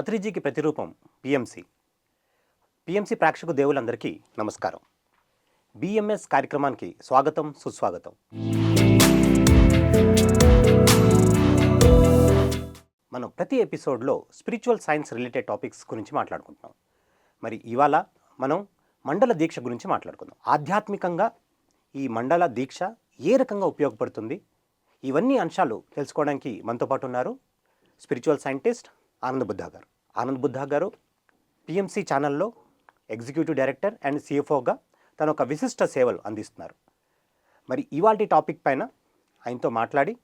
పత్రిజీకి ప్రతిరూపం PMC. PMC ప్రేక్షకు దేవులందరికీ నమస్కారం. BMS కార్యక్రమానికి స్వాగతం సుస్వాగతం. మనం ప్రతి ఎపిసోడ్లో స్పిరిచువల్ సైన్స్ రిలేటెడ్ టాపిక్స్ గురించి మాట్లాడుకుంటున్నాం. మరి ఇవాళ మనం మండల దీక్ష గురించి మాట్లాడుకుందాం. ఆధ్యాత్మికంగా ఈ మండల దీక్ష ఏ రకంగా ఉపయోగపడుతుంది? ఇవన్నీ అంశాలు తెలుసుకోవడానికి మనతో పాటు ఉన్నారు స్పిరిచువల్ సైంటిస్ట్ ఆనంద్ బుద్ధా గారు. ఆనంద్ బుద్ధా గారు పిఎంసి ఛానల్లో ఎగ్జిక్యూటివ్ డైరెక్టర్ అండ్ సిఎఫ్ఓగా తన ఒక విశిష్ట సేవలు అందిస్తున్నారు. మరి ఇవాల్టి టాపిక్ పైన ఆయనతో మాట్లాడి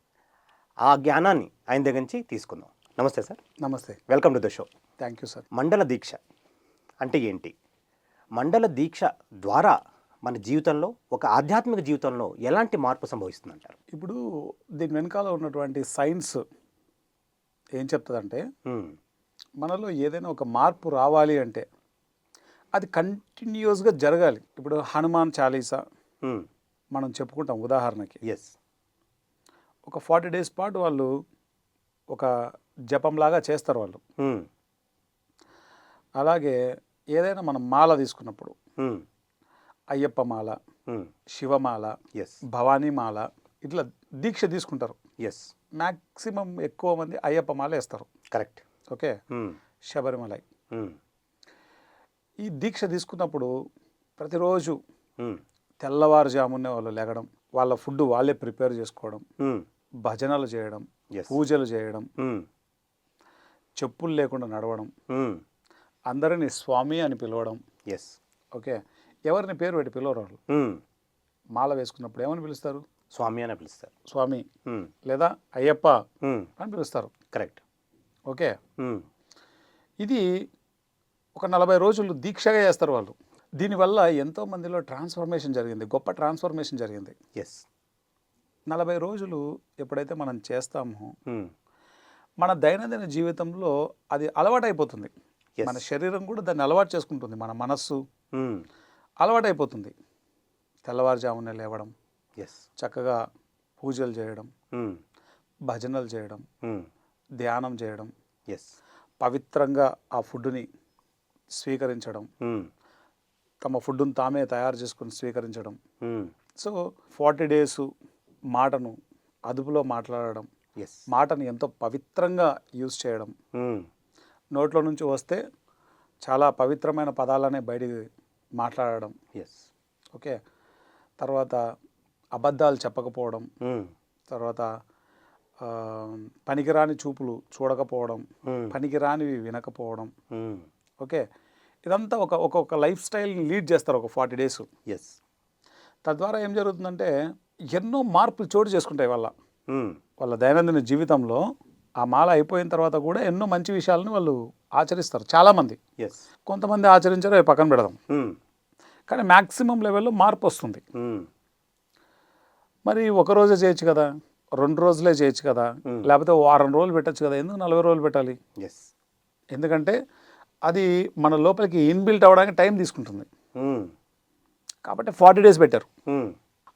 ఆ జ్ఞానాన్ని ఆయన దగ్గర నుంచి తీసుకుందాం. నమస్తే సార్. నమస్తే. Welcome to the show thank you sir మండల దీక్ష అంటే ఏంటి? మండల దీక్ష ద్వారా మన జీవితంలో ఒక ఆధ్యాత్మిక జీవితంలో ఎలాంటి మార్పు సంభవిస్తుందంటారు? ఇప్పుడు దీని వెనకాల ఉన్నటువంటి సైన్స్ ఏం చెప్తుందంటే. మనలో ఏదైనా ఒక మార్పు రావాలి అంటే అది కంటిన్యూస్గా జరగాలి ఇప్పుడు హనుమాన్ చాలీసా. మనం చెప్పుకుంటాం ఉదాహరణకి ఎస్ ఒక ఫార్టీ డేస్ పాటు వాళ్ళు ఒక జపంలాగా చేస్తారు వాళ్ళు. అలాగే ఏదైనా మనం మాల తీసుకున్నప్పుడు. అయ్యప్ప మాల. శివమాల ఎస్ భవానీ మాల ఇట్లా దీక్ష తీసుకుంటారు ఎస్ మ్యాక్సిమం ఎక్కువ మంది అయ్యప్ప మాల వేస్తారు correct okay hmm. Sabarimalai hmm. ఈ దీక్ష తీసుకున్నప్పుడు ప్రతిరోజు మ్మ్. తెల్లవారుజామునే వాళ్ళు లేగడం వాళ్ళ ఫుడ్ వాళ్ళే ప్రిపేర్ చేసుకోవడం. భజనలు చేయడం పూజలు చేయడం. చెప్పులు లేకుండా నడవడం. అందరినీ స్వామి అని పిలవడం ఎస్ ఓకే ఎవరిని పేరు పెట్టి పిలవరు వాళ్ళు. మాల వేసుకున్నప్పుడు ఏమని పిలుస్తారు స్వామి అని పిలుస్తారు స్వామి. లేదా అయ్యప్ప. అని పిలుస్తారు కరెక్ట్ ఓకే. ఇది ఒక నలభై రోజులు దీక్షగా చేస్తారు వాళ్ళు దీనివల్ల ఎంతో మందిలో ట్రాన్స్ఫర్మేషన్ జరిగింది గొప్ప ట్రాన్స్ఫర్మేషన్ జరిగింది ఎస్ నలభై రోజులు ఎప్పుడైతే మనం చేస్తామో. మన దైనందిన జీవితంలో అది అలవాటైపోతుంది Yes. మన శరీరం కూడా దాన్ని అలవాటు చేసుకుంటుంది మన మనస్సు. అలవాటైపోతుంది తెల్లవారుజామునే లేవడం చక్కగా పూజలు చేయడం మ్మ్. భజనలు చేయడం మ్మ్. ధ్యానం చేయడం ఎస్ పవిత్రంగా ఆ ఫుడ్ని స్వీకరించడం మ్మ్. తమ ఫుడ్ని తామే తయారు చేసుకొని స్వీకరించడం. సో ఫార్టీ డేస్ మాటను అదుపులో మాట్లాడడం ఎస్ మాటను ఎంతో పవిత్రంగా యూజ్ చేయడం. నోట్లో నుంచి వస్తే చాలా పవిత్రమైన పదాలనే బయటికి మాట్లాడడం ఎస్ ఓకే తర్వాత అబద్ధాలు చెప్పకపోవడం. తర్వాత పనికిరాని చూపులు చూడకపోవడం. పనికిరానివి వినకపోవడం. ఓకే ఇదంతా ఒక ఒక్కొక్క లైఫ్ స్టైల్ని లీడ్ చేస్తారు ఒక ఫార్టీ డేస్ ఎస్ తద్వారా ఏం జరుగుతుందంటే ఎన్నో మార్పులు చోటు చేసుకుంటాయి వాళ్ళ. వాళ్ళ దైనందిన జీవితంలో ఆ మాల అయిపోయిన తర్వాత కూడా ఎన్నో మంచి విషయాలను వాళ్ళు ఆచరిస్తారు చాలామంది ఎస్ కొంతమంది ఆచరించారు అవి పక్కన పెడదాం. కానీ మ్యాక్సిమం లెవెల్లో మార్పు వస్తుంది. మరి ఒక రోజే చేయొచ్చు కదా? రెండు రోజులే చేయొచ్చు కదా? లేకపోతే వారం రోజులు పెట్టచ్చు కదా? ఎందుకు నలభై రోజులు పెట్టాలి? ఎస్ ఎందుకంటే అది మన లోపలికి ఇన్బిల్ట్ అవ్వడానికి టైం తీసుకుంటుంది. కాబట్టి ఫార్టీ డేస్ పెట్టారు.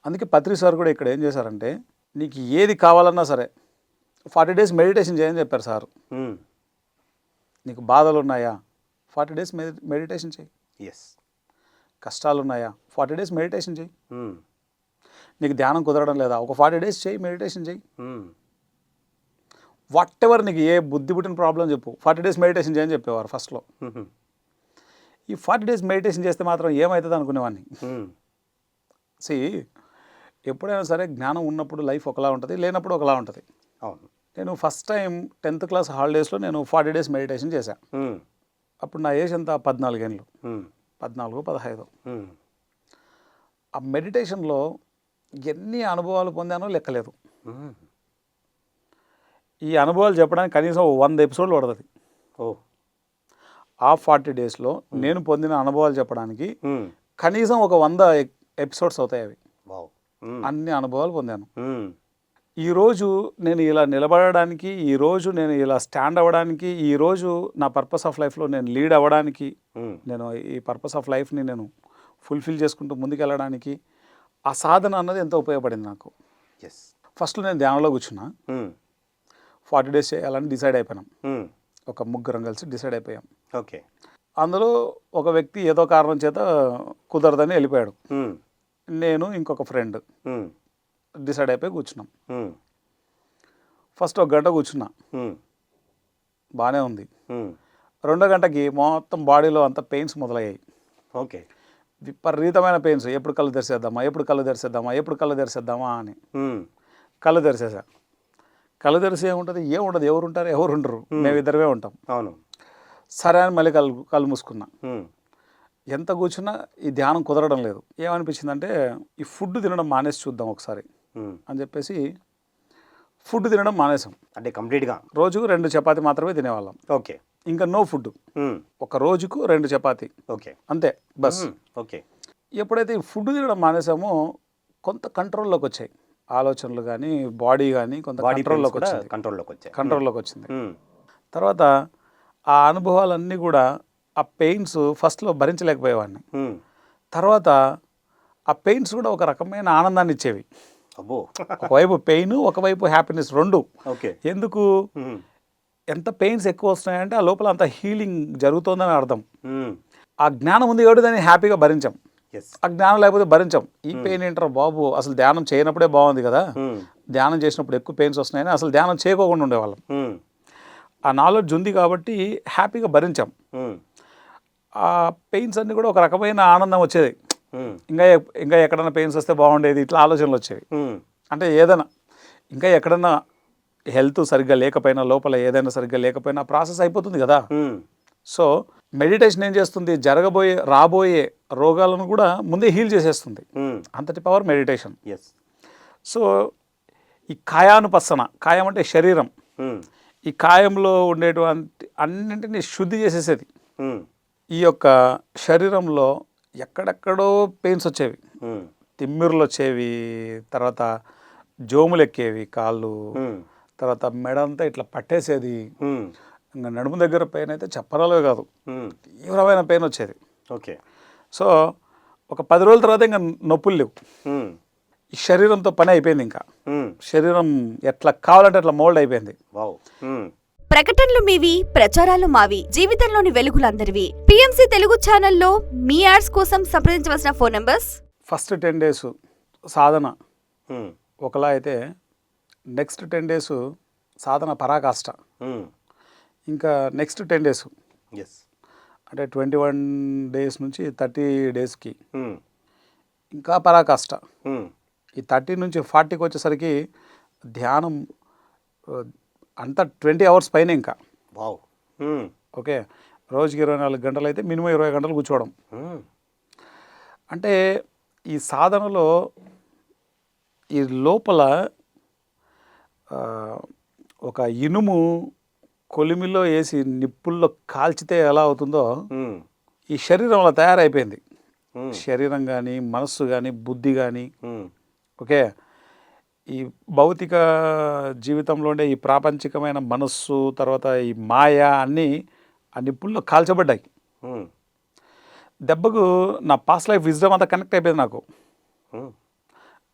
అందుకే పత్రి సార్ కూడా ఇక్కడ ఏం చేశారంటే నీకు ఏది కావాలన్నా సరే ఫార్టీ డేస్ మెడిటేషన్ చేయని చెప్పారు సార్. నీకు బాధలు ఉన్నాయా ఫార్టీ డేస్ మెడిటేషన్ చేయి. ఎస్ కష్టాలు ఉన్నాయా ఫార్టీ డేస్ మెడిటేషన్ చేయి. నీకు ధ్యానం కుదరడం లేదా ఒక ఫార్టీ డేస్ చేయి మెడిటేషన్ చేయి. వాట్ ఎవర్ నీకు ఏ బుద్ధి పుట్టిన ప్రాబ్లం చెప్పు ఫార్టీ డేస్ మెడిటేషన్ చేయని చెప్పేవారు ఫస్ట్లో. ఈ ఫార్టీ డేస్ మెడిటేషన్ చేస్తే మాత్రం ఏమవుతుంది అనుకునేవాడిని. సి ఎప్పుడైనా సరే జ్ఞానం ఉన్నప్పుడు లైఫ్ ఒకలా ఉంటుంది లేనప్పుడు ఒకలా ఉంటుంది అవును నేను ఫస్ట్ టైం టెన్త్ క్లాస్ హాలిడేస్లో నేను ఫార్టీ డేస్ మెడిటేషన్ చేశాను. అప్పుడు నా ఏజ్ ఎంత పద్నాలుగేళ్ళు. పద్నాలుగు పదహైదు. ఆ మెడిటేషన్లో ఎన్ని అనుభవాలు పొందానో లెక్కలేదు. ఈ అనుభవాలు చెప్పడానికి కనీసం వంద ఎపిసోడ్లు పడుతుంది ఓ ఆ ఫార్టీ డేస్లో నేను పొందిన అనుభవాలు చెప్పడానికి. కనీసం ఒక వంద ఎపిసోడ్స్ అవుతాయి అవి. అన్ని అనుభవాలు పొందాను. ఈరోజు నేను ఇలా నిలబడడానికి ఈరోజు నేను ఇలా స్టాండ్ అవ్వడానికి ఈరోజు నా పర్పస్ ఆఫ్ లైఫ్లో నేను లీడ్ అవ్వడానికి. నేను ఈ పర్పస్ ఆఫ్ లైఫ్ని నేను ఫుల్ఫిల్ చేసుకుంటూ ముందుకెళ్ళడానికి ఆ సాధన అన్నది ఎంతో ఉపయోగపడింది నాకు. ఎస్ ఫస్ట్ నేను ధ్యానంలో కూర్చున్నా. ఫార్టీ డేస్ చేయాలని డిసైడ్ అయిపోయినాం. ఒక ముగ్గురం కలిసి డిసైడ్ అయిపోయాం. ఓకే అందులో ఒక వ్యక్తి ఏదో కారణం చేత కుదరదని వెళ్ళిపోయాడు. ఉమ్, నేను ఇంకొక ఫ్రెండ్ డిసైడ్ అయిపోయి కూర్చున్నాం. ఫస్ట్ ఒక గంట కూర్చున్నా. బాగానే ఉంది. రెండో గంటకి మొత్తం బాడీలో అంత పెయిన్స్ మొదలయ్యాయి. ఓకే విపరీతమైన పెయిన్స్ ఎప్పుడు కళ్ళు తెరిసేద్దామా? ఎప్పుడు కళ్ళు తెరిసేద్దామా? ఎప్పుడు కళ్ళు తెరిసేద్దామా అని. కళ్ళు తెరిసేసా. కళ్ళు తెరిసి ఏముంటుంది? ఏముండదు. ఎవరు ఉంటారు ఎవరు ఉండరు మేము ఇద్దరమే ఉంటాం. అవును. సరే అని మళ్ళీ కళ్ళు కళ్ళు మూసుకున్నా. ఎంత కూర్చున్నా ఈ ధ్యానం కుదరడం లేదు. ఏమనిపించిందంటే ఈ ఫుడ్ తినడం మానేసి చూద్దాం ఒకసారి. అని చెప్పేసి ఫుడ్ తినడం మానేసాం అంటే కంప్లీట్గా? రోజుకు రెండు చపాతీ మాత్రమే తినేవాళ్ళం. ఓకే. ఇంకా నో ఫుడ్. ఒక రోజుకు రెండు చపాతీ. ఓకే. అంతే బస్. ఓకే. ఎప్పుడైతే ఈ ఫుడ్ తినడం మానేసామో కొంత కంట్రోల్లోకి వచ్చాయి. ఆలోచనలు కానీ బాడీ కానీ కొంత కంట్రోల్లోకి వచ్చింది. కంట్రోల్లోకి వచ్చాయి. కంట్రోల్లోకి వచ్చింది. తర్వాత ఆ అనుభవాలన్నీ కూడా ఆ పెయిన్స్ ఫస్ట్లో భరించలేకపోయేవాడిని. తర్వాత ఆ పెయిన్స్ కూడా ఒక రకమైన ఆనందాన్ని ఇచ్చేవి. అబ్బో. ఒకవైపు పెయిన్ ఒకవైపు హ్యాపీనెస్ రెండు. ఓకే. ఎందుకు? ఎంత పెయిన్స్ ఎక్కువ వస్తున్నాయంటే ఆ లోపల అంత హీలింగ్ జరుగుతోందని అర్థం. ఆ జ్ఞానం ఉంది కాబట్టి దాన్ని హ్యాపీగా భరించాం. ఆ జ్ఞానం లేకపోతే భరించాం. ఈ పెయిన్ ఏంటారు బాబు? అసలు ధ్యానం చేయనప్పుడే బాగుంది కదా. ధ్యానం చేసినప్పుడు ఎక్కువ పెయిన్స్ వస్తున్నాయని అసలు ధ్యానం చేయకోకుండా ఉండేవాళ్ళం. ఆ నాలెడ్జ్ ఉంది కాబట్టి హ్యాపీగా భరించాం. ఆ పెయిన్స్ అన్నీ కూడా ఒక రకమైన ఆనందం వచ్చేది. ఇంకా ఇంకా ఎక్కడైనా పెయిన్స్ వస్తే బాగుండేది ఇట్లా ఆలోచనలు వచ్చేవి. అంటే ఏదైనా ఇంకా ఎక్కడన్నా హెల్త్ సరిగ్గా లేకపోయినా లోపల ఏదైనా సరిగ్గా లేకపోయినా ప్రాసెస్ అయిపోతుంది కదా. సో మెడిటేషన్ ఏం చేస్తుంది? జరగబోయే రాబోయే రోగాలను కూడా ముందే హీల్ చేసేస్తుంది. అంతటి పవర్ మెడిటేషన్. ఎస్ సో ఈ కాయానుపස්සన కాయం అంటే శరీరం. ఈ కాయంలో ఉండేటువంటి అన్నింటినీ శుద్ధి చేసేసేది. ఈ యొక్క శరీరంలో ఎక్కడెక్కడో పెయిన్స్ వచ్చేవి. తిమ్మిర్లు వచ్చేవి తర్వాత జోములు ఎక్కేవి కాళ్ళు తర్వాత మెడ అంతా ఇట్లా పట్టేసేది. ఇంకా నడుము దగ్గర పెయిన్ అయితే చెప్పరాలే కాదు తీవ్రమైన పెయిన్ వచ్చేది. ఓకే. సో ఒక పది రోజుల తర్వాత ఇంకా నొప్పులు లేవు. ఈ శరీరంతో పని అయిపోయింది ఇంకా. శరీరం ఎట్లా కావాలంటే అట్లా మోల్డ్ అయిపోయింది. ప్రకటనలు మీవి ప్రచారాలు మావి జీవితంలోని వెలుగులందరివి. పిఎంసి తెలుగు ఛానల్లో మీ యాడ్స్ కోసం సంప్రదించవలసిన phone numbers? First ten days సాధన. ఒకలా అయితే నెక్స్ట్ టెన్ డేస్ సాధన పరాకాష్ట. ఇంకా నెక్స్ట్ టెన్ డేస్. ఎస్ అంటే ట్వంటీ వన్ డేస్ నుంచి థర్టీ డేస్కి. ఇంకా పరాకాష్ట. ఈ థర్టీ నుంచి ఫార్టీకి వచ్చేసరికి ధ్యానం అంతా ట్వంటీ అవర్స్ పైన ఇంకా. వావ్. ఓకే. రోజుకి ఇరవై నాలుగు గంటలు అయితే మినిమం ఇరవై గంటలు కూర్చోవడం. అంటే ఈ సాధనలో ఈ లోపల ఒక ఇనుము కొలిమిలో వేసి నిప్పుల్లో కాల్చితే ఎలా అవుతుందో ఈ శరీరం అలా తయారైపోయింది. శరీరం కానీ మనస్సు కానీ బుద్ధి కానీ ఓకే? ఈ భౌతిక జీవితంలో ఉండే ఈ ప్రాపంచికమైన మనస్సు తర్వాత ఈ మాయ అన్నీ ఆ నిప్పుల్లో కాల్చబడ్డాయి. దెబ్బకు నా పాస్ట్ లైఫ్ విజ్డమ్ అంతా కనెక్ట్ అయిపోయింది నాకు.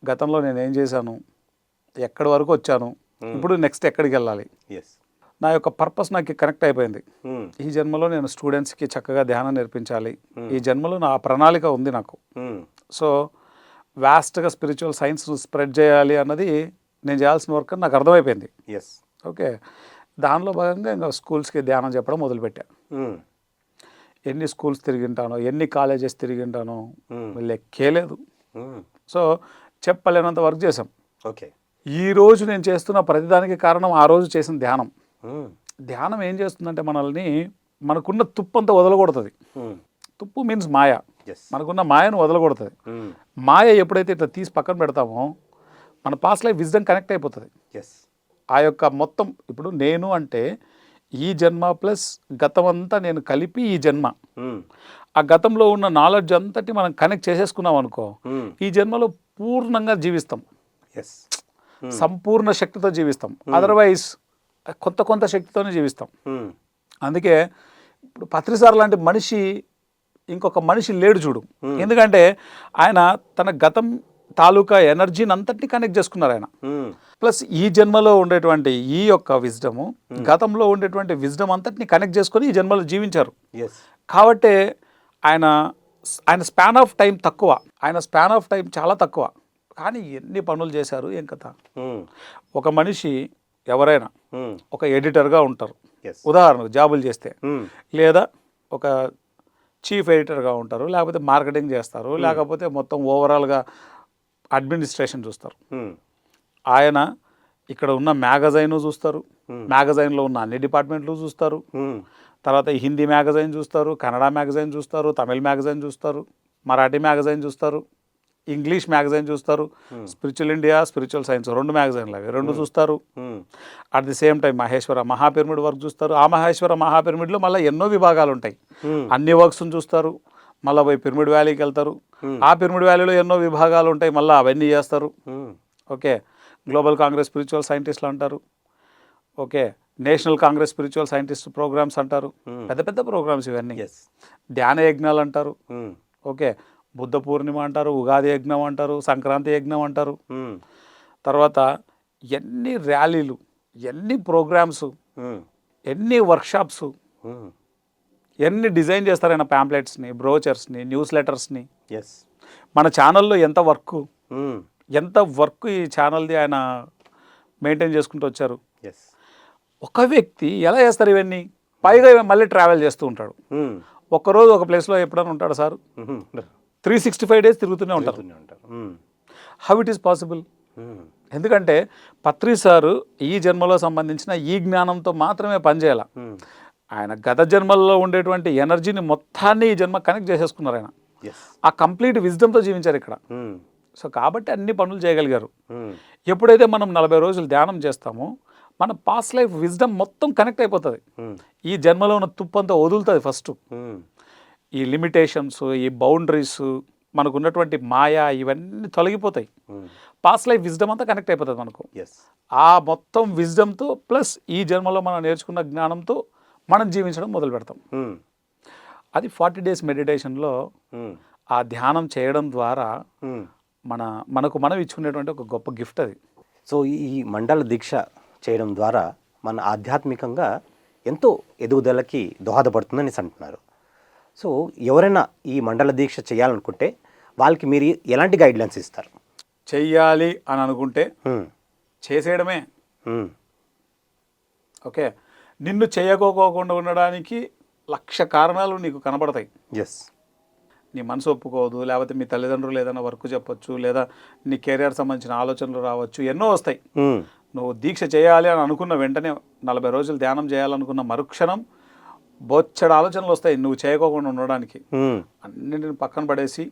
గతంలో నేను ఏం చేశాను? ఎక్కడి వరకు వచ్చాను? ఇప్పుడు నెక్స్ట్ ఎక్కడికి వెళ్ళాలి? నా యొక్క పర్పస్ నాకు కనెక్ట్ అయిపోయింది. ఉమ్, ఈ జన్మలో నేను స్టూడెంట్స్కి చక్కగా ధ్యానం నేర్పించాలి. ఈ జన్మలో నా ప్రణాళిక ఉంది నాకు. సో వాస్ట్గా స్పిరిచువల్ సైన్స్ స్ప్రెడ్ చేయాలి అన్నది నేను చేయాల్సిన వర్క్ నాకు అర్థమైపోయింది. ఎస్ ఓకే దానిలో భాగంగా ఇంకా స్కూల్స్కి ధ్యానం చెప్పడం మొదలుపెట్టా. ఉమ్, ఎన్ని స్కూల్స్ తిరిగింటానో ఎన్ని కాలేజెస్ తిరిగింటానో Hmm. లెక్కే లేదు. ఉమ్, సో చెప్పలేనంత వర్క్ చేసాం ఓకే ఈ రోజు నేను చేస్తున్న ప్రతిదానికి కారణం ఆ రోజు చేసిన ధ్యానం. ధ్యానం ఏం చేస్తుందంటే మనల్ని మనకున్న తుప్పు అంతా వదలగొడుతుంది ఉమ్, తుప్పు మీన్స్ మాయ. మనకున్న మాయను వదలగొడుతుంది ఉమ్, మాయ ఎప్పుడైతే ఇట్లా తీసి పక్కన పెడతామో మన పాస్ట్ లైఫ్ విజ్డమ్ కనెక్ట్ అయిపోతుంది. ఎస్ ఆ యొక్క మొత్తం ఇప్పుడు నేను అంటే ఈ జన్మ ప్లస్ గతం అంతా నేను కలిపి ఈ జన్మ. ఆ గతంలో ఉన్న నాలెడ్జ్ అంతటి మనం కనెక్ట్ చేసేసుకున్నాం అనుకో ఈ జన్మలో పూర్ణంగా జీవిస్తాం. ఎస్ సంపూర్ణ శక్తితో జీవిస్తాం. అదర్వైజ్ కొత్త కొంత శక్తితోనే జీవిస్తాం. ఉమ్, అందుకే ఇప్పుడు పత్రిసార్ లాంటి మనిషి ఇంకొక మనిషి లేడు చూడు. ఎందుకంటే ఆయన తన గతం తాలూకా ఎనర్జీని అంతటిని కనెక్ట్ చేసుకున్నారు ఆయన. ప్లస్ ఈ జన్మలో ఉండేటువంటి ఈ యొక్క విజ్డము గతంలో ఉండేటువంటి విజ్డమ్ అంతటిని కనెక్ట్ చేసుకొని ఈ జన్మలో జీవించారు. కాబట్టి ఆయన ఆయన స్పాన్ ఆఫ్ టైం తక్కువ. ఆయన స్పాన్ ఆఫ్ టైం చాలా తక్కువ. కానీ ఎన్ని పనులు చేశారు ఏం కథ? ఒక మనిషి ఎవరైనా ఒక ఎడిటర్గా ఉంటారు. ఉదాహరణకు జాబులు చేస్తే లేదా ఒక చీఫ్ ఎడిటర్గా ఉంటారు లేకపోతే మార్కెటింగ్ చేస్తారు లేకపోతే మొత్తం ఓవరాల్గా అడ్మినిస్ట్రేషన్ చూస్తారు. ఆయన ఇక్కడ ఉన్న మ్యాగజైన్ చూస్తారు. మ్యాగజైన్లో ఉన్న అన్ని డిపార్ట్మెంట్లు చూస్తారు. తర్వాత హిందీ మ్యాగజైన్ చూస్తారు కన్నడ మ్యాగజైన్ చూస్తారు తమిళ్ మ్యాగజైన్ చూస్తారు మరాఠీ మ్యాగజైన్ చూస్తారు. ఇంగ్లీష్ మ్యాగజైన్ చూస్తారు స్పిరిచువల్ ఇండియా స్పిరిచువల్ సైన్స్ రెండు మ్యాగజైన్లు అవి రెండు చూస్తారు. At the same time Maheshwara మహాపిరమిడ్ work చూస్తారు. ఆ మహేశ్వర మహాపిరమిడ్లో మళ్ళీ ఎన్నో విభాగాలు ఉంటాయి. అన్ని వర్క్స్ని చూస్తారు. మళ్ళీ పోయి పిరమిడ్ వ్యాలీకి వెళ్తారు. ఆ పిరమిడ్ వ్యాలీలో ఎన్నో విభాగాలు ఉంటాయి. మళ్ళీ అవన్నీ చేస్తారు. ఓకే. గ్లోబల్ కాంగ్రెస్ స్పిరిచువల్ సైంటిస్టులు అంటారు. Okay. National congress spiritual scientist programmes అంటారు. పెద్ద పెద్ద ప్రోగ్రామ్స్ ఇవన్నీ. ధ్యాన యజ్ఞాలు అంటారు. ఓకే. బుద్ధ పూర్ణిమ అంటారు ఉగాది యజ్ఞం అంటారు సంక్రాంతి యజ్ఞం అంటారు. తర్వాత ఎన్ని ర్యాలీలు ఎన్ని ప్రోగ్రామ్స్ ఎన్ని వర్క్షాప్స్ ఎన్ని డిజైన్ చేస్తారైనా ప్యాంప్లెట్స్ని బ్రోచర్స్ని న్యూస్ లెటర్స్ని ఎస్ మన ఛానల్లో ఎంత వర్క్ ఎంత వర్క్ ఈ ఛానల్ది ఆయన మెయింటైన్ చేసుకుంటూ వచ్చారు. ఎస్ ఒక వ్యక్తి ఎలా చేస్తారు ఇవన్నీ? పైగా మళ్ళీ ట్రావెల్ చేస్తూ ఉంటాడు. ఒక్కరోజు ఒక ప్లేస్లో ఎప్పుడైనా ఉంటాడు sir? Three sixty five days తిరుగుతూనే ఉంటారు. హౌ ఇట్ ఈస్ పాసిబుల్ ఎందుకంటే పత్రి సారు ఈ జన్మలో సంబంధించిన ఈ జ్ఞానంతో మాత్రమే పనిచేయాల ఆయన గత జన్మల్లో ఉండేటువంటి ఎనర్జీని మొత్తాన్ని ఈ జన్మ కనెక్ట్ చేసేసుకున్నారు ఆయన. ఆ కంప్లీట్ విజ్డమ్తో జీవించారు ఇక్కడ. సో కాబట్టి అన్ని పనులు చేయగలిగారు. ఎప్పుడైతే మనం నలభై రోజులు ధ్యానం చేస్తామో మన పాస్ట్ లైఫ్ విజ్డమ్ మొత్తం కనెక్ట్ అయిపోతుంది. ఈ జన్మలో ఉన్న తుప్పంతా వదులుతుంది ఫస్ట్ ఈ లిమిటేషన్స్ ఈ బౌండరీస్ మనకు ఉన్నటువంటి మాయా ఇవన్నీ తొలగిపోతాయి. పాస్ట్ లైఫ్ విజ్డమ్ అంతా కనెక్ట్ అయిపోతుంది మనకు. ఎస్ ఆ మొత్తం విజ్డమ్తో ప్లస్ ఈ జన్మలో మనం నేర్చుకున్న జ్ఞానంతో మనం జీవించడం మొదలు పెడతాం. అది ఫార్టీ డేస్ మెడిటేషన్లో ఆ ధ్యానం చేయడం ద్వారా మన మనకు మనం ఇచ్చుకునేటువంటి ఒక గొప్ప గిఫ్ట్ అది. సో ఈ మండల దీక్ష చేయడం ద్వారా మన ఆధ్యాత్మికంగా ఎంతో ఎదుగుదలకి దోహదపడుతుందని అంటున్నారు. సో ఎవరైనా ఈ మండల దీక్ష చేయాలనుకుంటే వాళ్ళకి మీరు ఎలాంటి గైడ్లైన్స్ ఇస్తారు చెయ్యాలి అని అనుకుంటే. చేసేయడమే. ఓకే నిన్ను చేయకోకోకుండా ఉండడానికి లక్ష కారణాలు నీకు కనబడతాయి ఎస్ నీ మనసు ఒప్పుకోదు లేకపోతే మీ తల్లిదండ్రులు ఏదైనా వర్క్ చెప్పొచ్చు లేదా నీ కెరియర్ సంబంధించిన ఆలోచనలు రావచ్చు ఎన్నో వస్తాయి. నువ్వు దీక్ష చేయాలి అని అనుకున్న వెంటనే నలభై రోజులు ధ్యానం చేయాలనుకున్న మరుక్షణం బొచ్చడు ఆలోచనలు వస్తాయి. నువ్వు చేయకోకుండా ఉండడానికి. అన్నింటిని పక్కన పడేసి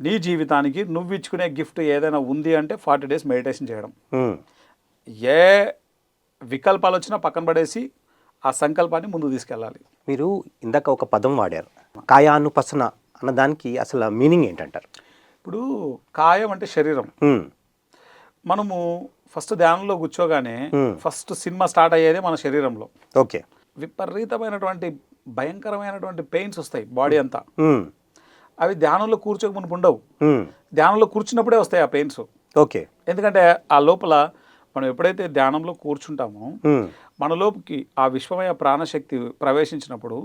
నీ జీవితానికి నువ్వు ఇచ్చుకునే గిఫ్ట్ ఏదైనా ఉంది అంటే ఫార్టీ డేస్ మెడిటేషన్ చేయడం. ఏ వికల్పాలు వచ్చినా పక్కన పడేసి ఆ సంకల్పాన్ని ముందుకు తీసుకెళ్ళాలి. మీరు ఇందాక ఒక పదం వాడారు. కాయానుపసన అన్న దానికి అసలు మీనింగ్ ఏంటంటారు? ఇప్పుడు కాయం అంటే శరీరం. మనము ఫస్ట్ ధ్యానంలో కూర్చోగానే. ఫస్ట్ సినిమా స్టార్ట్ అయ్యేది మన శరీరంలో. ఓకే. విపరీతమైనటువంటి భయంకరమైనటువంటి పెయిన్స్ వస్తాయి బాడీ అంతా. అవి ధ్యానంలో కూర్చోక మునుపు ఉండవు. ధ్యానంలో కూర్చున్నప్పుడే వస్తాయి ఆ పెయిన్స్ ఓకే. ఎందుకంటే ఆ లోపల మనం ఎప్పుడైతే ధ్యానంలో కూర్చుంటామో. మన లోపుకి ఆ విశ్వమయ ప్రాణశక్తి ప్రవేశించినప్పుడు.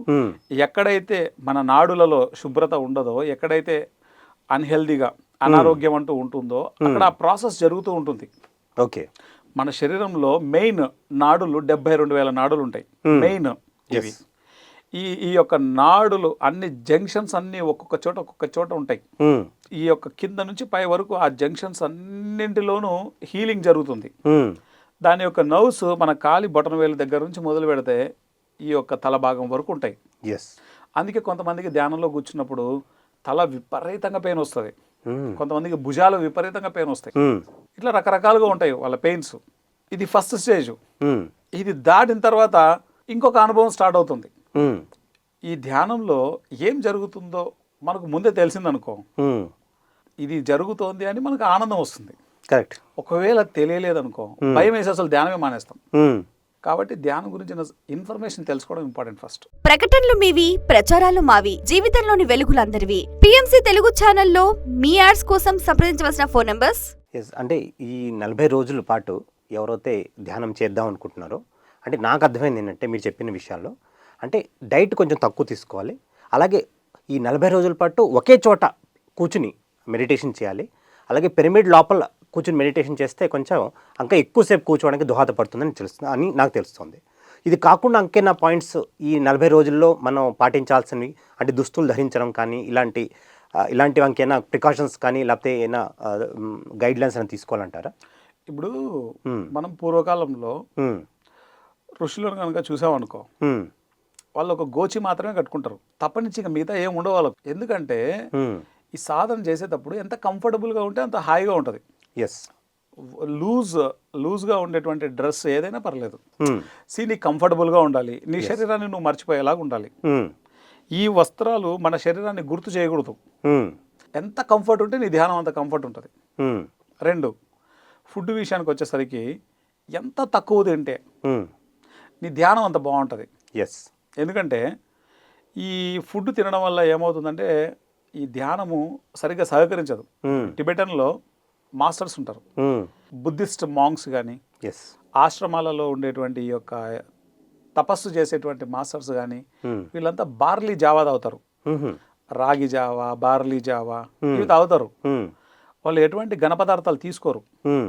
ఎక్కడైతే మన నాడులలో శుభ్రత ఉండదో ఎక్కడైతే అన్హెల్దీగా అనారోగ్యం అంటూ ఉంటుందో అక్కడ ఆ ప్రాసెస్ జరుగుతూ ఉంటుంది. ఓకే. మన శరీరంలో మెయిన్ నాడులు డెబ్బై రెండు వేల నాడులు ఉంటాయి మెయిన్. ఇవి ఈ ఈ యొక్క నాడులు అన్ని జంక్షన్స్ అన్ని ఒక్కొక్క చోట ఒక్కొక్క చోట ఉంటాయి. Hmm. ఈ యొక్క కింద నుంచి పై వరకు ఆ జంక్షన్స్ అన్నింటిలోనూ హీలింగ్ జరుగుతుంది. Hmm. దాని యొక్క నర్వ్స్ మన కాలి బొటన వేలు దగ్గర నుంచి మొదలు పెడితే ఈ యొక్క తల భాగం వరకు ఉంటాయి. ఎస్ అందుకే కొంతమందికి ధ్యానంలో కూర్చున్నప్పుడు తల విపరీతంగా పెయిన్ వస్తుంది. Hmm. కొంతమందికి భుజాలు విపరీతంగా పెయిన్ వస్తాయి. Hmm. ఇట్లా రకరకాలుగా ఉంటాయి వాళ్ళ పెయిన్స్. ఇది ఫస్ట్ స్టేజ్. ఇది దాటిన తర్వాత ఇంకొక అనుభవం స్టార్ట్ అవుతుంది. ఈ ధ్యానంలో ఏం జరుగుతుందో మనకు ముందే తెలిసిందనుకో. ఇది జరుగుతోంది అని మనకు ఆనందం వస్తుంది. కరెక్ట్. ఒకవేళ తెలియలేదనుకో భయం వేసి అసలు ధ్యానమే మానేస్తాం. కాబట్టి ధ్యానం గురించిన ఇన్ఫర్మేషన్ తెలుసుకోవడం ఇంపార్టెంట్ ఫస్ట్ ప్రకటనలు మీవి ప్రచారాలు మావి జీవితంలోని వెలుగులందరివి. పిఎంసి తెలుగు ఛానల్లో మీ యాడ్స్ కోసం సంప్రదించవలసిన ఫోన్ నంబర్స్ ఎస్ అంటే ఈ నలభై రోజుల పాటు ఎవరైతే ధ్యానం చేద్దాం అనుకుంటున్నారో అంటే నాకు అర్థమైంది ఏంటంటే మీరు చెప్పిన విషయాల్లో అంటే డైట్ కొంచెం తక్కువ తీసుకోవాలి. అలాగే ఈ నలభై రోజుల పాటు ఒకే చోట కూర్చుని మెడిటేషన్ చేయాలి. అలాగే పిరమిడ్ లోపల కూర్చుని మెడిటేషన్ చేస్తే కొంచెం ఇంకా ఎక్కువసేపు కూర్చోవడానికి దోహదపడుతుందని తెలుస్తుంది అని నాకు తెలుస్తుంది. ఇది కాకుండా ఇంకేనా పాయింట్స్ ఈ నలభై రోజుల్లో మనం పాటించాల్సినవి అంటే దుస్తులు ధరించడం కానీ ఇలాంటి ఇలాంటివి ఇంకేనా ప్రికాషన్స్ కానీ లేకపోతే ఏమైనా గైడ్ లైన్స్ అని తీసుకోవాలంటారా ఇప్పుడు. మనం పూర్వకాలంలో. ఋషులను కనుక చూసామనుకో. వాళ్ళు ఒక గోచి మాత్రమే కట్టుకుంటారు తప్పనిచ్చి ఇంకా మిగతా ఏం ఉండవు వాళ్ళకు ఎందుకంటే. ఈ సాధన చేసేటప్పుడు ఎంత కంఫర్టబుల్గా ఉంటే అంత హాయిగా ఉంటుంది ఎస్ లూజ్ లూజ్గా ఉండేటువంటి డ్రెస్ ఏదైనా పర్లేదు. సి నీకు కంఫర్టబుల్గా ఉండాలి నీ శరీరాన్ని నువ్వు మర్చిపోయేలాగా ఉండాలి. ఈ వస్త్రాలు మన శరీరాన్ని గుర్తు చేయకూడదు. ఎంత కంఫర్ట్ ఉంటే నీ ధ్యానం అంత కంఫర్ట్ ఉంటుంది. రెండు ఫుడ్ విషయానికి వచ్చేసరికి ఎంత తక్కువ తింటే. నీ ధ్యానం అంత బాగుంటుంది ఎస్ ఎందుకంటే ఈ ఫుడ్ తినడం వల్ల ఏమవుతుందంటే ఈ ధ్యానము సరిగ్గా సహకరించదు. టిబెటన్లో మాస్టర్స్ ఉంటారు. బుద్ధిస్ట్ మాంగ్స్ కానీ ఎస్ ఆశ్రమాలలో ఉండేటువంటి ఈ యొక్క తపస్సు చేసేటువంటి మాస్టర్స్ కానీ. వీళ్ళంతా బార్లీ జావా తాగుతారు. రాగి జావా బార్లీ జావా ఇవి తాగుతారు. వాళ్ళు ఎటువంటి ఘన పదార్థాలు తీసుకోరు.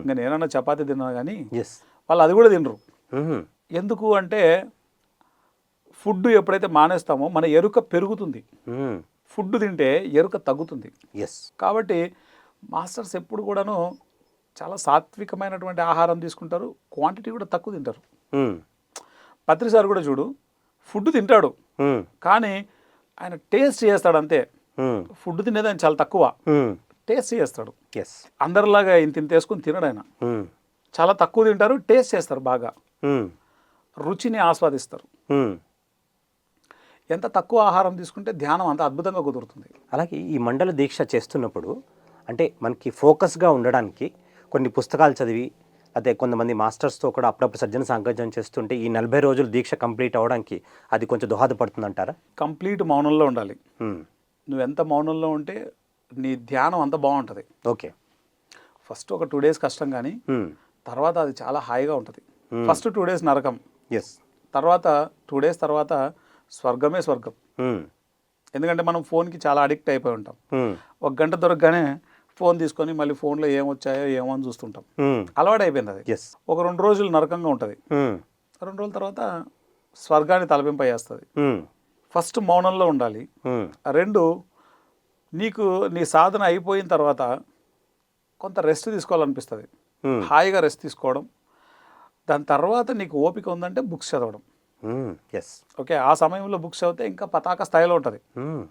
ఇంకా నేనన్నా చపాతీ తిన్నా కానీ వాళ్ళు అది కూడా తినరు. ఎందుకు అంటే ఫుడ్ ఎప్పుడైతే మానేస్తామో మన ఎరుక పెరుగుతుంది. ఫుడ్ తింటే ఎరుక తగ్గుతుంది ఎస్ కాబట్టి మాస్టర్స్ ఎప్పుడు కూడాను చాలా సాత్వికమైనటువంటి ఆహారం తీసుకుంటారు క్వాంటిటీ కూడా తక్కువ తింటారు. పత్రి సార్ కూడా చూడు ఫుడ్ తింటాడు. కానీ ఆయన టేస్ట్ చేస్తాడు అంతే. ఫుడ్ తినేది ఆయన చాలా తక్కువ. టేస్ట్ చేస్తాడు ఎస్ అందరిలాగా ఇంత ఇంత వేసుకుని తినడు ఆయన. చాలా తక్కువ తింటారు టేస్ట్ చేస్తారు బాగా. రుచిని ఆస్వాదిస్తారు. ఎంత తక్కువ ఆహారం తీసుకుంటే ధ్యానం అంత అద్భుతంగా కుదురుతుంది అలాగే ఈ మండల దీక్ష చేస్తున్నప్పుడు అంటే మనకి ఫోకస్గా ఉండడానికి కొన్ని పుస్తకాలు చదివి అదే కొంతమంది మాస్టర్స్తో కూడా అప్పుడప్పుడు సజ్జన సాంగత్యం చేస్తుంటే ఈ నలభై రోజులు దీక్ష కంప్లీట్ అవ్వడానికి అది కొంచెం దోహదపడుతుందంటారా? కంప్లీట్ మౌనంలో ఉండాలి. నువ్వు ఎంత మౌనంలో ఉంటే నీ ధ్యానం అంత బాగుంటుంది. ఓకే. ఫస్ట్ ఒక టూ డేస్ కష్టం కానీ. తర్వాత అది చాలా హాయిగా ఉంటుంది. ఫస్ట్ టూ డేస్ నరకం. ఎస్ తర్వాత టూ డేస్ తర్వాత స్వర్గమే స్వర్గం. ఎందుకంటే మనం ఫోన్కి చాలా అడిక్ట్ అయిపోయి ఉంటాం. ఒక గంట దొరకగానే ఫోన్ తీసుకొని మళ్ళీ ఫోన్లో ఏం వచ్చాయో ఏమో అని చూస్తుంటాం. అలవాటు అయిపోయింది అది ఎస్ ఒక రెండు రోజులు నరకంగా ఉంటుంది. రెండు రోజుల తర్వాత స్వర్గాన్ని తలపింపజేస్తుంది మ్మ్. ఫస్ట్ మౌనంలో ఉండాలి. రెండు నీకు నీ సాధన అయిపోయిన తర్వాత కొంత రెస్ట్ తీసుకోవాలనిపిస్తుంది. హాయిగా రెస్ట్ తీసుకోవడం దాని తర్వాత నీకు ఓపిక ఉందంటే బుక్స్ చదవడం. ఎస్ ఓకే ఆ సమయంలో బుక్స్ చదివితే ఇంకా పతాక స్థాయిలో ఉంటుంది.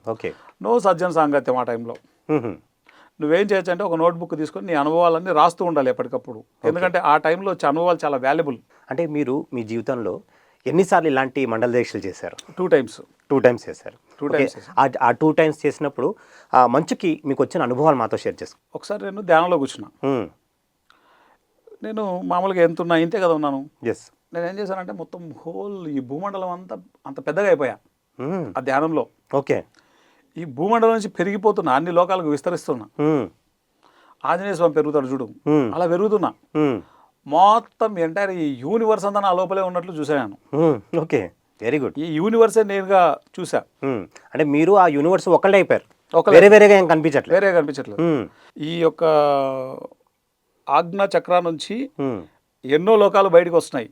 ఓకే నో సజ్జన సాంగత్యం ఆ టైంలో. నువ్వేం చేయొచ్చు అంటే ఒక నోట్బుక్ తీసుకొని నీ అనుభవాలన్నీ రాస్తూ ఉండాలి ఎప్పటికప్పుడు. ఎందుకంటే ఆ టైంలో వచ్చే అనుభవాలు చాలా వాల్యుబుల్. అంటే మీరు మీ జీవితంలో ఎన్నిసార్లు ఇలాంటి మండల దీక్షలు చేశారు? Two times. టూ టైమ్స్ చేశారు. times చేశాను. ఆ- ఆ టూ టైమ్స్ చేసినప్పుడు ఆ మంచుకి మీకు వచ్చిన అనుభవాలు మాతో షేర్ చేసుకో. ఒకసారి నేను ధ్యానంలో కూర్చున్నా. నేను మామూలుగా ఎంత ఉన్నా ఇంతే కదా ఉన్నాను. ఎస్ నేను ఏం చేశానంటే మొత్తం హోల్ ఈ భూమండలం అంతా అంత పెద్దగా అయిపోయా. ఆ ధ్యానంలో. ఓకే. ఈ భూమండలం నుంచి పెరిగిపోతున్నా అన్ని లోకాలకు విస్తరిస్తున్నా. ఆంజనేయ స్వామి పెరుగుతాడు చూడు. అలా పెరుగుతున్నా. మొత్తం ఎంటైర్ ఈ యూనివర్స్ అంతా నా లోపలే ఉన్నట్లు చూశాను ఓకే. వెరీ గుడ్ ఈ యూనివర్సే నేరుగా చూసా అంటే మీరు ఆ యూనివర్స్ ఒకళ్ళే అయిపోయారు. వేరే వేరేగా ఏం కనిపించట్లేదు. వేరే కనిపించట్లేదు. ఈ యొక్క ఆజ్ఞా చక్రా నుంచి. ఎన్నో లోకాలు బయటకు వస్తున్నాయి.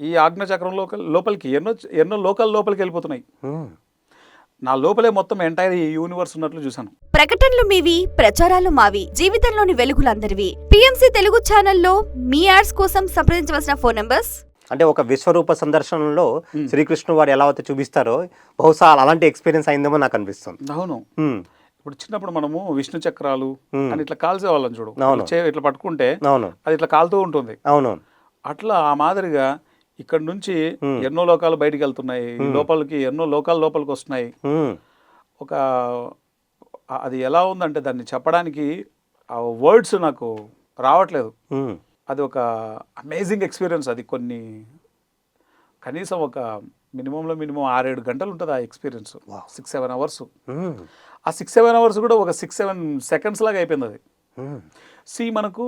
ఈ ఆజ్ఞా చక్రం లోకల్ లోపలికి ఎన్నో ఎన్నో లోకాల లోపలికి వెళ్ళిపోతున్నాయి. నా లోపలే మొత్తం ఎంటైర్ ఈ యూనివర్స్ ఉన్నట్లు చూశాను. ప్రకటనలు మీవి ప్రచారాలు మావి జీవితంలోని వెలుగులందరివి. పిఎంసి తెలుగు ఛానల్లో మీ యాడ్స్ కోసం సంప్రదించవలసిన ఫోన్ నంబర్స్ అంటే ఒక విశ్వరూప సందర్శనంలో శ్రీకృష్ణు వారు ఎలా అయితే చూపిస్తారో బహుశా అలాంటి ఎక్స్పీరియన్స్ అయిందేమో నాకు అనిపిస్తుంది. అవును. మ్మ్. ఇప్పుడు చిన్నప్పుడు మనము విష్ణు చక్రాలు Hmm. అని ఇట్లా కాల్చేవాళ్ళం చూడు. అవును. చే- ఇట్లా పట్టుకుంటే అవును. అది ఇట్లా కాలుతూ ఉంటుంది. అవును. అట్లా ఆ మాదిరిగా ఇక్కడ నుంచి ఎన్నో లోకాలు బయటికి వెళ్తున్నాయి. లోపలికి ఎన్నో లోకాలు లోపలికి వస్తున్నాయి. ఒక అది ఎలా ఉందంటే దాన్ని చెప్పడానికి ఆ వర్డ్స్ నాకు రావట్లేదు. అది ఒక అమేజింగ్ ఎక్స్పీరియన్స్ అది కొన్ని కనీసం ఒక మినిమంలో మినిమం ఆరేడు గంటలు ఉంటుంది ఆ ఎక్స్పీరియన్స్. Six seven hours. ఆ సిక్స్ సెవెన్ అవర్స్ కూడా ఒక సిక్స్ సెవెన్ సెకండ్స్ లాగా అయిపోయింది అది. సి మనకు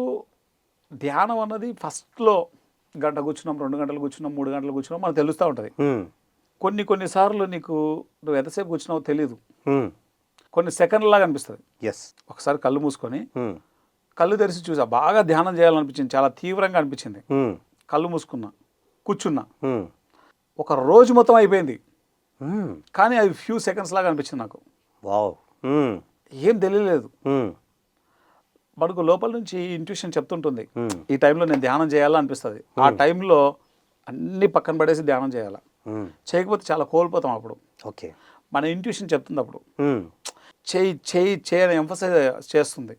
ధ్యానం అన్నది ఫస్ట్లో గంట కూర్చున్నాం రెండు గంటలు కూర్చున్నాం మూడు గంటలు కూర్చున్నాం మనకు తెలుస్తూ ఉంటుంది. కొన్ని కొన్నిసార్లు నీకు నువ్వు ఎంతసేపు కూర్చున్నావో తెలియదు కొన్ని సెకండ్లాగా అనిపిస్తుంది. ఎస్ ఒకసారి కళ్ళు మూసుకొని కళ్ళు తెరిచి చూసా బాగా ధ్యానం చేయాలనిపించింది చాలా తీవ్రంగా అనిపించింది. కళ్ళు మూసుకున్నా కూర్చున్నా. ఒక రోజు మొత్తం అయిపోయింది. కానీ అది ఫ్యూ సెకండ్స్ లాగా అనిపించింది నాకు. వావ్ ఏం తెలియలేదు. మనకు లోపల నుంచి ఇంట్యూషన్ చెప్తుంటుంది. ఈ టైంలో నేను ధ్యానం చేయాలా అనిపిస్తుంది. ఆ టైంలో అన్ని పక్కన పడేసి ధ్యానం చేయాలా. చేయకపోతే చాలా కోల్పోతాం అప్పుడు. ఓకే. మన ఇంట్యూషన్ చెప్తుంది అప్పుడు. చేయి చేయి చేయి అని ఎంఫసైజ్ చేస్తుంది.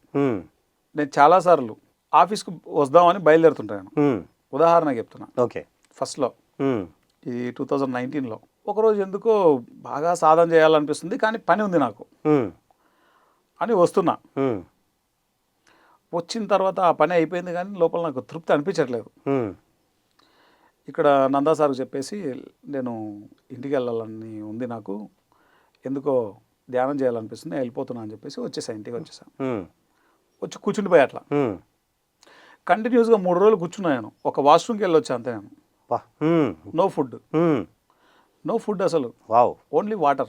నేను చాలాసార్లు ఆఫీస్కి వద్దామని బయలుదేరుతుంటాను ఉమ్, ఉదాహరణగా చెప్తున్నా. ఓకే. ఫస్ట్లో. ఈ టూ థౌజండ్ నైన్టీన్లో ఒకరోజు ఎందుకో బాగా సాధన చేయాలనిపిస్తుంది కానీ పని ఉంది నాకు. అని వస్తున్నా. వచ్చిన తర్వాత ఆ పని అయిపోయింది కానీ లోపల నాకు తృప్తి అనిపించట్లేదు. ఇక్కడ నందా సార్కి చెప్పేసి నేను ఇంటికి వెళ్ళాలని ఉంది నాకు. ఎందుకో ధ్యానం చేయాలనిపిస్తుంది నేను వెళ్ళిపోతున్నా అని చెప్పేసి వచ్చేసా ఇంటికి వచ్చేసా. వచ్చి కూర్చుండిపోయా అట్లా. కంటిన్యూస్గా మూడు రోజులు కూర్చున్నాను ఒక వాష్రూమ్కి వెళ్ళి వచ్చా అంతే నేను. No food. నో ఫుడ్ అసలు. Only water.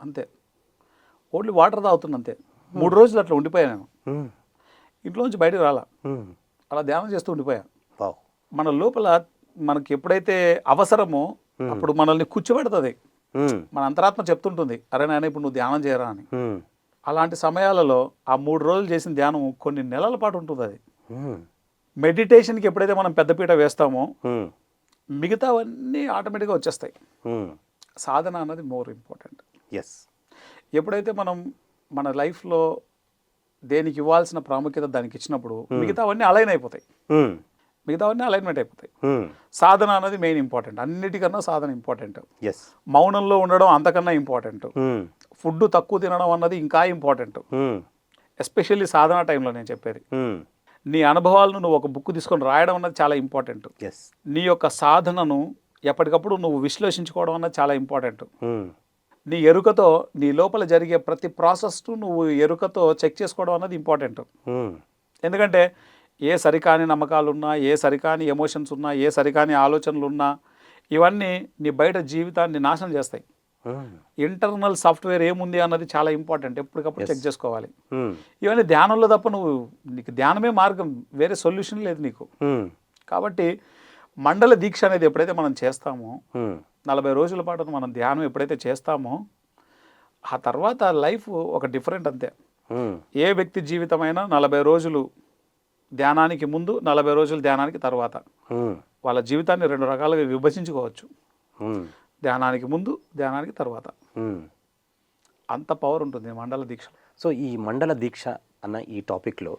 అంతే. ఓన్లీ వాటర్ తాగుతున్నా అంతే. మూడు రోజులు అట్లా ఉండిపోయా నేను. ఇంట్లోంచి బయటకు రాలా. అలా ధ్యానం చేస్తూ ఉండిపోయా. మన లోపల మనకి ఎప్పుడైతే అవసరమో అప్పుడు మనల్ని కూర్చోబెడుతుంది. మన అంతరాత్మ చెప్తుంటుంది అరే నాయన ఇప్పుడు నువ్వు ధ్యానం చేయరా అని. అలాంటి సమయాలలో ఆ మూడు రోజులు చేసిన ధ్యానం కొన్ని నెలల పాటు ఉంటుంది అది. మెడిటేషన్కి ఎప్పుడైతే మనం పెద్దపీట వేస్తామో మిగతావన్నీ ఆటోమేటిక్గా వచ్చేస్తాయి. సాధన అన్నది మోర్ ఇంపార్టెంట్. ఎస్. ఎప్పుడైతే మనం మన లైఫ్లో దేనికి ఇవ్వాల్సిన ప్రాముఖ్యత దానికి ఇచ్చినప్పుడు మిగతావన్నీ అలైన్ అయిపోతాయి. మిగతావన్నీ అలైన్మెంట్ అయిపోతాయి. సాధన అనేది మెయిన్ ఇంపార్టెంట్ అన్నిటికన్నా సాధన ఇంపార్టెంట్ మౌనంలో ఉండడం అంతకన్నా ఇంపార్టెంట్ ఫుడ్ తక్కువ తినడం అన్నది ఇంకా ఇంపార్టెంట్ ఎస్పెషల్లీ సాధన టైంలో నేను చెప్పేది. నీ అనుభవాలను నువ్వు ఒక బుక్ తీసుకొని రాయడం అన్నది చాలా ఇంపార్టెంట్ నీ యొక్క సాధనను ఎప్పటికప్పుడు నువ్వు విశ్లేషించుకోవడం అన్నది చాలా ఇంపార్టెంట్ నీ ఎరుకతో నీ లోపల జరిగే ప్రతి ప్రాసెస్ను నువ్వు ఎరుకతో చెక్ చేసుకోవడం అన్నది ఇంపార్టెంట్. ఎందుకంటే ఏ సరికాని నమ్మకాలు ఉన్నా ఏ సరికాని ఎమోషన్స్ ఉన్నా ఏ సరికాని ఆలోచనలు ఉన్నా ఇవన్నీ నీ బయట జీవితాన్ని నాశనం చేస్తాయి. ఇంటర్నల్ సాఫ్ట్వేర్ ఏముంది అన్నది చాలా ఇంపార్టెంట్. ఎప్పటికప్పుడు చెక్ చేసుకోవాలి. ఇవన్నీ ధ్యానంలో తప్ప నువ్వు నీకు ధ్యానమే మార్గం. వేరే సొల్యూషన్ లేదు నీకు. కాబట్టి మండల దీక్ష అనేది ఎప్పుడైతే మనం చేస్తామో నలభై రోజుల పాటు మనం ధ్యానం ఎప్పుడైతే చేస్తామో ఆ తర్వాత లైఫ్ ఒక డిఫరెంట్ అంతే. ఏ వ్యక్తి జీవితమైనా నలభై రోజులు ధ్యానానికి ముందు నలభై రోజులు ధ్యానానికి తర్వాత వాళ్ళ జీవితాన్ని రెండు రకాలుగా విభజించుకోవచ్చు. ధ్యానానికి ముందు ధ్యానానికి తర్వాత. అంత పవర్ ఉంటుంది మండల దీక్షలో సో ఈ మండల దీక్ష అన్న ఈ టాపిక్లో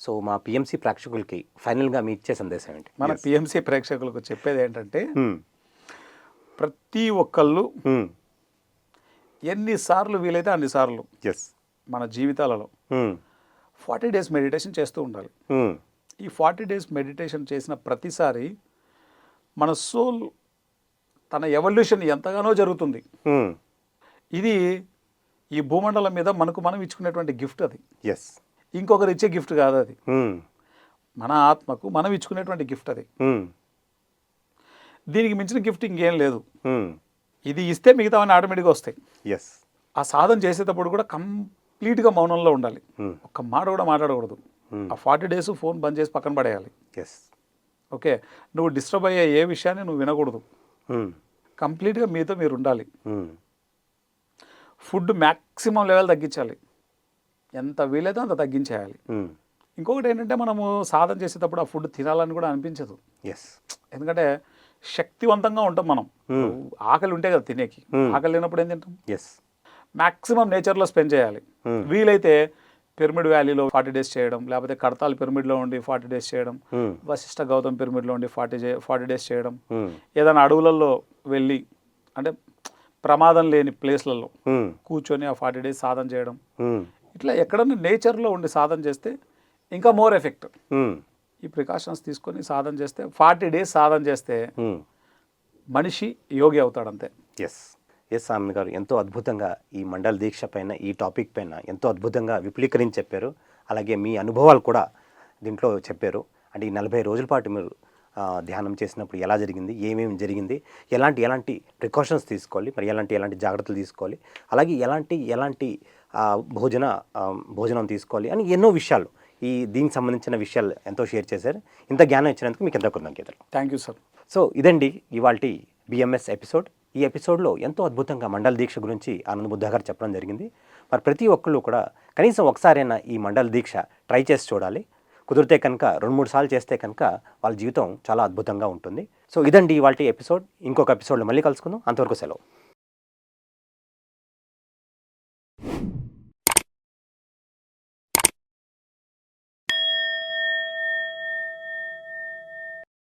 సో మా పిఎంసి ప్రేక్షకులకి ఫైనల్గా మీ ఇచ్చే సందేశం ఏంటి? మన పిఎంసి ప్రేక్షకులకు చెప్పేది ఏంటంటే ప్రతి ఒక్కళ్ళు ఎన్నిసార్లు వీలైతే అన్నిసార్లు ఎస్ మన జీవితాలలో ఫార్టీ డేస్ మెడిటేషన్ చేస్తూ ఉండాలి. ఈ ఫార్టీ డేస్ మెడిటేషన్ చేసిన ప్రతిసారి మన సోల్ తన ఎవల్యూషన్ ఎంతగానో జరుగుతుంది. ఇది ఈ భూమండలం మీద మనకు మనం ఇచ్చుకునేటువంటి గిఫ్ట్ అది. ఎస్ ఇంకొకరు ఇచ్చే గిఫ్ట్ కాదు అది. మన ఆత్మకు మనం ఇచ్చుకునేటువంటి గిఫ్ట్ అది. దీనికి మించిన గిఫ్ట్ ఇంకేం లేదు. ఇది ఇస్తే మిగతావన్నీ ఆటోమేటిక్గా వస్తాయి. ఎస్ ఆ సాధన చేసేటప్పుడు కూడా కంప్లీట్గా మౌనంలో ఉండాలి. ఒక్క మాట కూడా మాట్లాడకూడదు. ఆ ఫార్టీ డేస్ ఫోన్ బంద్ చేసి పక్కన పడేయాలి. Yes okay. నువ్వు డిస్టర్బ్ అయ్యే ఏ విషయాన్ని నువ్వు వినకూడదు. కంప్లీట్గా మీతో మీరు ఉండాలి. ఫుడ్ మ్యాక్సిమం లెవెల్ తగ్గించాలి. ఎంత వీలైతే అంత తగ్గించేయాలి. ఇంకొకటి ఏంటంటే మనము సాధన చేసేటప్పుడు ఆ ఫుడ్ తినాలని కూడా అనిపించదు. ఎస్ ఎందుకంటే శక్తివంతంగా ఉంటాం మనం. ఆకలి ఉంటే కదా తినేకి. ఆకలి లేనప్పుడు ఏం తింటాం? ఎస్ మ్యాక్సిమం నేచర్లో స్పెండ్ చేయాలి. వీలైతే పిరమిడ్ వ్యాలీలో ఫార్టీ డేస్ చేయడం లేకపోతే కడతాల్ పిరమిడ్లో ఉండి ఫార్టీ డేస్ చేయడం ఉమ్, వశిష్ఠ గౌతమ్ పిరమిడ్లో ఉండి ఫార్టీ ఫార్టీ డేస్ చేయడం ఏదైనా అడవులలో వెళ్ళి అంటే ప్రమాదం లేని ప్లేస్లలో కూర్చొని ఆ ఫార్టీ డేస్ సాధన చేయడం. ఇట్లా ఎక్కడన్నా నేచర్లో ఉండి సాధన చేస్తే ఇంకా మోర్ ఎఫెక్ట్. ఈ ప్రికాషన్స్ తీసుకొని సాధన చేస్తే ఫార్టీ డేస్ సాధన చేస్తే. మనిషి యోగి అవుతాడు అంతే. ఎస్ ఎస్ ఆమె గారు ఎంతో అద్భుతంగా ఈ మండల దీక్ష పైన ఈ టాపిక్ పైన ఎంతో అద్భుతంగా విపులీకరించి చెప్పారు. అలాగే మీ అనుభవాలు కూడా దీంట్లో చెప్పారు. అంటే ఈ నలభై రోజుల పాటు మీరు ధ్యానం చేసినప్పుడు ఎలా జరిగింది ఏమేమి జరిగింది ఎలాంటి ఎలాంటి ప్రికాషన్స్ తీసుకోవాలి మరి ఎలాంటి ఎలాంటి జాగ్రత్తలు తీసుకోవాలి అలాగే ఎలాంటి ఎలాంటి భోజన భోజనం తీసుకోవాలి అని ఎన్నో విషయాలు ఈ దీనికి సంబంధించిన విషయాలు ఎంతో షేర్ చేశారు. ఇంత జ్ఞానం ఇచ్చినందుకు మీకు ఎంతో కృతజ్ఞతలు థ్యాంక్ యూ సార్ సో ఇదండి ఇవాళ బిఎంఎస్ ఎపిసోడ్. ఈ ఎపిసోడ్లో ఎంతో అద్భుతంగా మండల దీక్ష గురించి ఆనంద్ బుద్ధ గారు చెప్పడం జరిగింది. మరి ప్రతి ఒక్కళ్ళు కూడా కనీసం ఒకసారైనా ఈ మండల దీక్ష ట్రై చేసి చూడాలి. కుదిరితే కనుక రెండు మూడు సార్లు చేస్తే కనుక వాళ్ళ జీవితం చాలా అద్భుతంగా ఉంటుంది. సో ఇదండి ఇవాళ ఎపిసోడ్. ఇంకొక ఎపిసోడ్లో మళ్ళీ కలుసుకుందాం. అంతవరకు సెలవు.